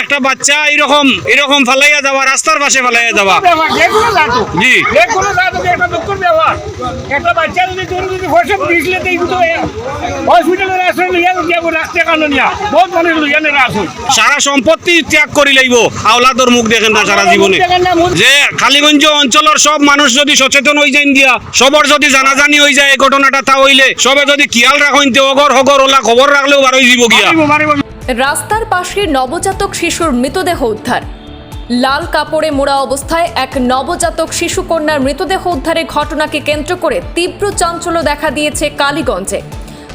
একটা বাচ্চা এরকম এরকম ফালাইয়া যাওয়া রাস্তার পাশে ফালাইয়া যাওয়া। জি। যে কোনো জাত হোক, একটা দুঃখের ব্যবহার। একটা বাচ্চা যদি তুমি যদি ফসে দিয়েছিলে তো এইগুলো হসপিটালের আসলে লইয়া যাব রাস্তায় কারণ নিয়া বহুত মানুষ লইয়া নেরা আসুন সারা সম্পত্তি ত্যাগ করি লাইব আওলাদর মুখ দেখেন না সারা জীবনে। যে কালীগঞ্জ অঞ্চলের সব মানুষ যদি সচেতন হয়ে যায় দিয়া সবর যদি জানাজানি হয়ে যায় এই ঘটনাটা তা হইলে সবে যদি খেয়াল রাখেন তে অগর হগর ওলা খবর রাখলেও বারোই দিব গিয়া মারিব মারিব। রাস্তার পাশে নবজাতক শিশুর মৃতদেহ উদ্ধার। লাল কাপড়ে মোড়া অবস্থায় এক নবজাতক শিশু কন্যার মৃতদেহ উদ্ধারের ঘটনাকে কেন্দ্র করে তীব্র চাঞ্চল্য দেখা দিয়েছে কালীগঞ্জে।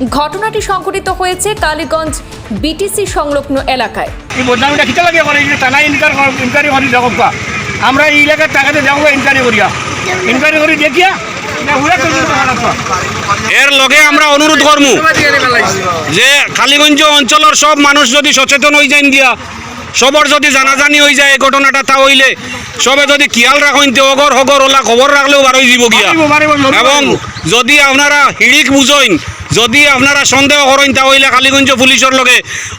ঘটনাটি সংঘটিত হয়েছে কালীগঞ্জ বিটিসি সংলগ্ন এলাকায়। আমরা এই এলাকার টাকাতে যাব ইনকারি করিয়া। ইনকারি করি দেখিয়া এর লগে আমরা অনুরোধ করমু যে কালীগঞ্জ অঞ্চলের সব মানুষ যদি সচেতন হয়ে যায় দিয়া সবর যদি জানাজানি হয়ে যায় এই ঘটনাটা তা হইলে সবে যদি খেয়াল রাখেন তে অগর হগর ওলা খবর রাখলেও বারোই দিব গিয়া। এবং যদি আপনারা হিড়িক বুঝইন যদি আপনারা সন্দেহ করেন তাহলে কালীগঞ্জ পুলিশের লগে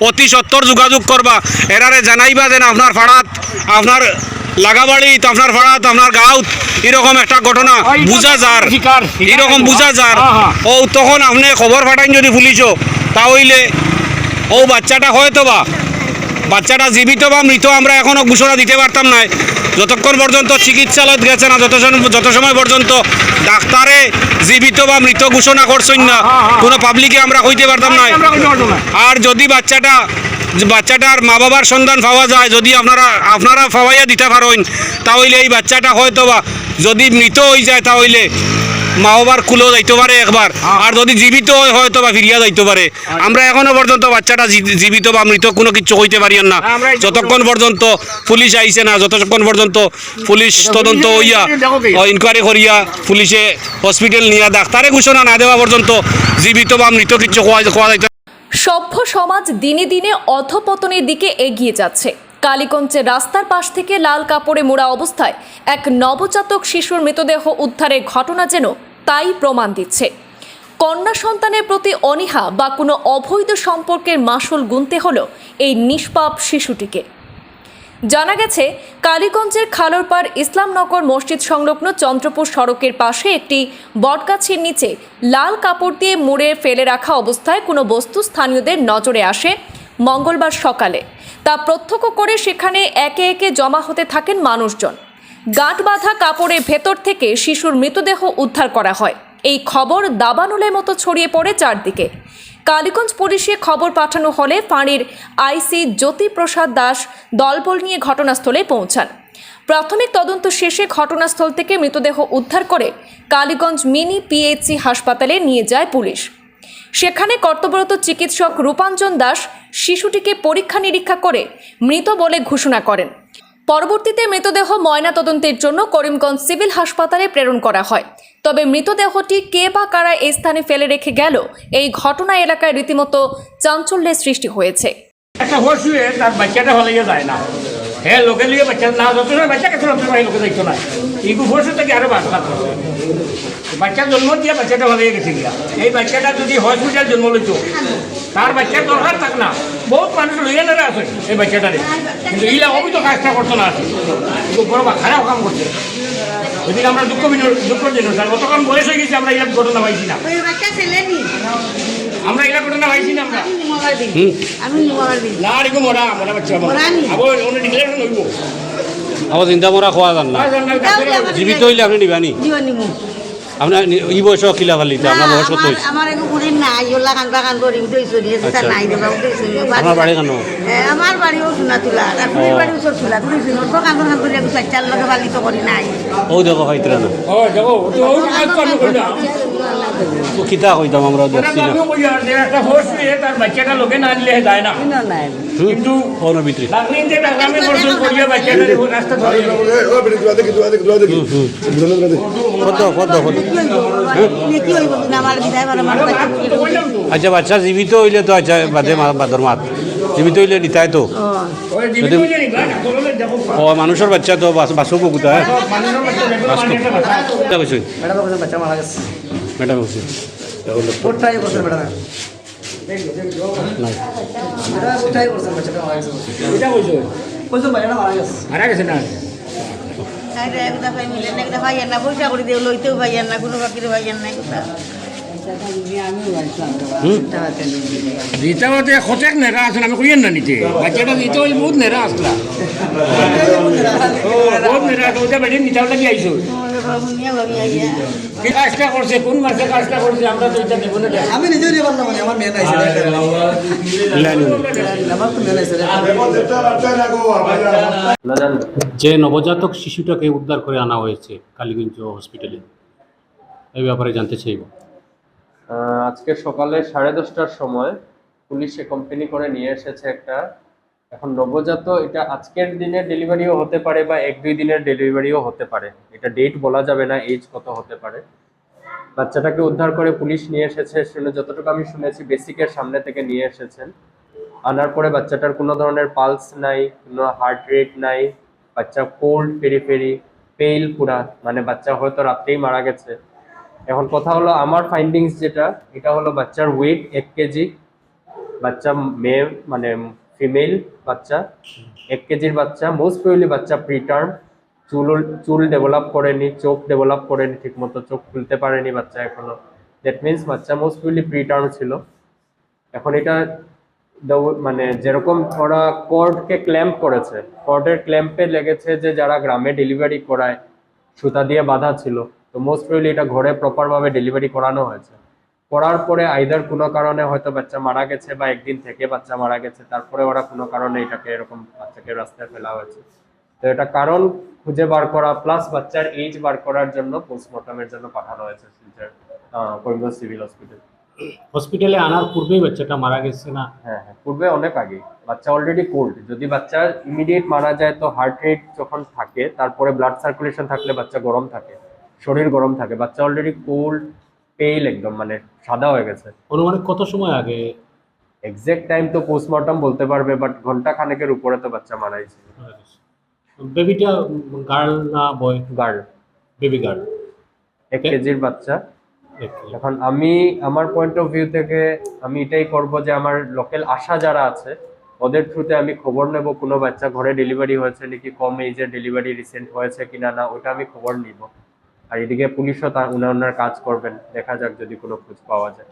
অতি সত্তর যোগাযোগ করবা। এরারে জানাইবা যেন আপনার ফাড়াত আপনার লাগাবাড়িত আপনার ভাড়া আপনার গাঁত এরকম একটা ঘটনা বুঝা যার এরকম। বুঝা যার। ও তখন আপনি খবর পাঠাইন যদি পুলিশও তাহলে ও বাচ্চাটা হয়তো বা বাচ্চাটা জীবিত বা মৃত আমরা এখনও ঘোষণা দিতে পারতাম না যতক্ষণ পর্যন্ত চিকিৎসালয়ত গেছে না যত যত সময় পর্যন্ত ডাক্তারে জীবিত বা মৃত ঘোষণা করছেন না হ্যাঁ, হ্যাঁ। কোনো পাবলিকে আমরা কইতে পারতাম না আর যদি বাচ্চাটা বাচ্চাটার মা বাবার সন্ধান পাওয়া যায় যদি আপনারা আপনারা পাওয়াইয়া দিতে পারেন তাহলে এই বাচ্চাটা হয়তো বা যদি মৃত হয়ে যায় তাহলে মা বাবার কুলো যাইতে পারে একবার। আর যদি জীবিত হয় হয়তো বা ফিরিয়া যাইতে পারে। আমরা এখনও পর্যন্ত বাচ্চাটা জীবিত বা মৃত কোনো কিছু কইতে পারি না। যতক্ষণ পর্যন্ত পুলিশ আইছে না যতক্ষণ পর্যন্ত পুলিশ তদন্ত হইয়া ইনকোয়ারি করিয়া পুলিশে হসপিটাল নিয়া ডাক্তারে ঘোষণা না দেওয়া পর্যন্ত জীবিত বা মৃত কিছু কোয়া কোয়া যাইতে সভ্য সমাজ দিনে দিনে অধপতনের দিকে এগিয়ে যাচ্ছে। কালীগঞ্জের রাস্তার পাশ থেকে লাল কাপড়ে মোড়া অবস্থায় এক নবজাতক শিশুর মৃতদেহ উদ্ধারের ঘটনা যেন তাই প্রমাণ দিচ্ছে। কন্যা সন্তানের প্রতি অনীহা বা কোনো অবৈধ সম্পর্কের মাসুল গুনতে হলো এই নিষ্পাপ শিশুটিকে। জানা গেছে, কালীগঞ্জের খালরপাড় ইসলামনগর মসজিদ সংলগ্ন চন্দ্রপুর সড়কের পাশে একটি বটগাছের নিচে লাল কাপড় দিয়ে মুড়ে ফেলে রাখা অবস্থায় কোনো বস্তু স্থানীয়দের নজরে আসে মঙ্গলবার সকালে। তা প্রত্যক্ষ করে সেখানে একে একে জমা হতে থাকেন মানুষজন। গাঁট বাঁধা কাপড়ের ভেতর থেকে শিশুর মৃতদেহ উদ্ধার করা হয়। এই খবর দাবানলের মতো ছড়িয়ে পড়ে চারদিকে। কালীগঞ্জ পুলিশে খবর পাঠানো হলে ফাঁড়ির আইসি জ্যোতিপ্রসাদ দাস দলবল নিয়ে ঘটনাস্থলে পৌঁছান। প্রাথমিক তদন্ত শেষে ঘটনাস্থল থেকে মৃতদেহ উদ্ধার করে কালীগঞ্জ মিনি পিএইচসি হাসপাতালে নিয়ে যায় পুলিশ। সেখানে কর্তব্যরত চিকিৎসক রূপাঞ্জন দাস শিশুটিকে পরীক্ষা নিরীক্ষা করে মৃত বলে ঘোষণা করেন। পরবর্তীতে মৃতদেহ ময়না তদন্তের জন্য করিমগঞ্জ সিভিল হাসপাতালে প্রেরণ করা হয়। তবে মৃতদেহটি কে বা কারা এই স্থানে ফেলে রেখে গেল, এই ঘটনা এলাকায় রীতিমতো চাঞ্চল্যের সৃষ্টি হয়েছে। হ্যাঁ বহুত মানুষ লইয়া আছে এই বাচ্চাটারে। কিন্তু ইলা অবি তো কাজটা করতো না আছে। কিন্তু বড় বা খারাপ কাম করছে। ওইদিকে আমরা দুঃখ দুঃখ দিন স্যার অতক্ষণ বয়স হয়ে গেছে আমরা ইলা ঘটনা পাইছি না। আমরা ইলা ঘটনা পাইছি না আমরা। আর মরা মরা বাচ্চা? আবার অন্য ডিক্লেয়ার হইব। আবার চিন্তা মরা খোয়া যান না। জীবিত হইলে আপনি নিবানি। আপনার ই বয়স কিলা ফালি আপনার বয়স কত আমার হয়েছে? আমার নাই ওলা কান বাগান করি উঠেছো দিয়ে সেটা আচ্ছা। নাই দেবা উঠেছো আপনার বাড়ি কেন? আমার বাড়িও তুলা আর তুমি বাড়িও সব তুলা শুনো তো কান কান করি আমি চার লগে বালিত করি নাই। ও দেখো না। ও যাব তো ওই কাজ করি না তো কিতা কইতাম আমরা দেখছি না। একটা হোস নিয়ে তার বাচ্চাটা লোকে না নিলে যায় না। কিন্তু কোন ভিতরে ডাক্তার যে ডাক্তার পড়াশোনা করিয়া বাচ্চাটা রাস্তা ধরে আচ্ছা বাচ্চা জীবিত হইলে তো আচ্ছা বাদে বাদর মাত। জীবিত হইলে নিতাই তো। ও। মানুষের বাচ্চা তো বাসব কোথায়? বাচ্চা মারা গেছে। ম্যাডাম কইছি ওরটাই বছর ম্যাডাম। মারা গেছে না। আরে একটা ভাই মিলে না একটা ভাইয়ের না পয়সা করে দিয়ে লইতেও ভাইয়ের না কোনো বাকির ভাইয়ের না কোথা। জিতাবতে খোঁচেক নেরা আসলে আমি কইয়েন না নিতে। বাচ্চাটা দিতে ওই বহুত নেরা আসলা। বহুত নেরা ওটা বেড়ে নিতাও লাগি আইছো শুনিয়া ভাবি আইয়া। কি কাজটা করছে? কোন মাসে কাজটা করছে? আমরা তো এটা দেবো না আমি নিজেও নিয়ে পারলাম আমার মেয়ে নাই আমার তো মেয়ে নাই যে নবজাতক শিশুটাকে উদ্ধার করে আনা হয়েছে কালীগঞ্জ হসপিটালে এই ব্যাপারে জানতে চাইব। আহ, আজকে সকালে সাড়ে দশটার সময় পুলিশে কোম্পানি করে নিয়ে এসেছে একটা এখন নবজাত, এটা আজকের দিনে ডেলিভারিও হতে পারে বা এক দুই দিনের ডেলিভারিও হতে পারে। এটা ডেট বলা যাবে না এজ কত হতে পারে। বাচ্চাটাকে উদ্ধার করে পুলিশ নিয়ে এসেছে শুনে যতটুকু আমি শুনেছি বেসিকের সামনে থেকে নিয়ে এসেছেন। আনার পরে বাচ্চাটার কোনো ধরনের পালস নাই, কোনো হার্ট রেট নাই, বাচ্চা কোল্ড পেরিফেরি পেইল পুরা। মানে বাচ্চা হয়তো রাত্রেই মারা গেছে। এখন কথা হলো, আমার ফাইন্ডিংস যেটা, এটা হলো বাচ্চার ওয়েট এক কেজি, বাচ্চা মেয়ে মানে ফিমেল বাচ্চা, এক কেজির বাচ্চা মোস্ট প্রবলি বাচ্চা প্রিটার্ম চুল চুল ডেভেলপ করেনি, চোখ ডেভেলপ করেনি, ঠিকমতো চোখ খুলতে পারেনি বাচ্চা এখনও। দ্যাট মিনস বাচ্চা মোস্ট প্রবলি প্রিটার্ম ছিল। এখন এটা মানে যেরকম ওরা কর্ডকে ক্ল্যাম্প করেছে কর্ডের ক্ল্যাম্পে লেগেছে যে যারা গ্রামে ডেলিভারি করায়, সুতা দিয়ে বাঁধা ছিল, তো মোস্ট প্রবলি এটা ঘরে প্রপারভাবে ডেলিভারি করানো হয়েছে। করার পরে আইদার কোনো কারণে হয়তো বাচ্চা মারা গেছে বা একদিন থেকে বাচ্চা মারা গেছে তারপরে ওরা কোনো কারণে এটাকে এরকম বাচ্চাকে রাস্তায় ফেলা হয়েছে। তো এটা কারণ খুঁজে বার করা প্লাস বাচ্চার এজ বার করার জন্য পোস্টমর্টমের জন্য পাঠানো হয়েছে শিলচর করিমগঞ্জ সিভিল হসপিটাল হসপিটালে আনার পূর্বেই বাচ্চাটা মারা গেছে না? হ্যাঁ হ্যাঁ পূর্বে অনেক আগে। বাচ্চা অলরেডি কোল্ড যদি বাচ্চা ইমিডিয়েট মারা যায় তো হার্ট রেট যখন থাকে তারপরে ব্লাড সার্কুলেশন থাকলে বাচ্চা গরম থাকে শরীর গরম থাকে। বাচ্চা অলরেডি কোল্ড পেইল একদম মানে সাদা হয়ে গেছে। অনুমানিক কত সময় আগে? এক্সাক্ট টাইম তো পোস্টমর্টম বলতে পারবে বাট ঘণ্টা খানেকের উপরে তো বাচ্চা মারা গেছে বেবিটা গার্ল না বয় গার্ল বেবি গার্ল এক কেজির বাচ্চা। এখন আমি আমার পয়েন্ট অফ ভিউ থেকে আমি এটাই করব যে আমার লোকাল আশা যারা আছে ওদের থ্রুতে আমি খবর নেব কোনো বাচ্চা ঘরে ডেলিভারি হয়েছে নাকি কম এজের ডেলিভারি রিসেন্ট হয়েছে কিনা না ওটা আমি খবর নিব। আর এদিকে পুলিশও তার উনার কাজ করবেন। দেখা যাক যদি কোনো খোঁজ পাওয়া যায়।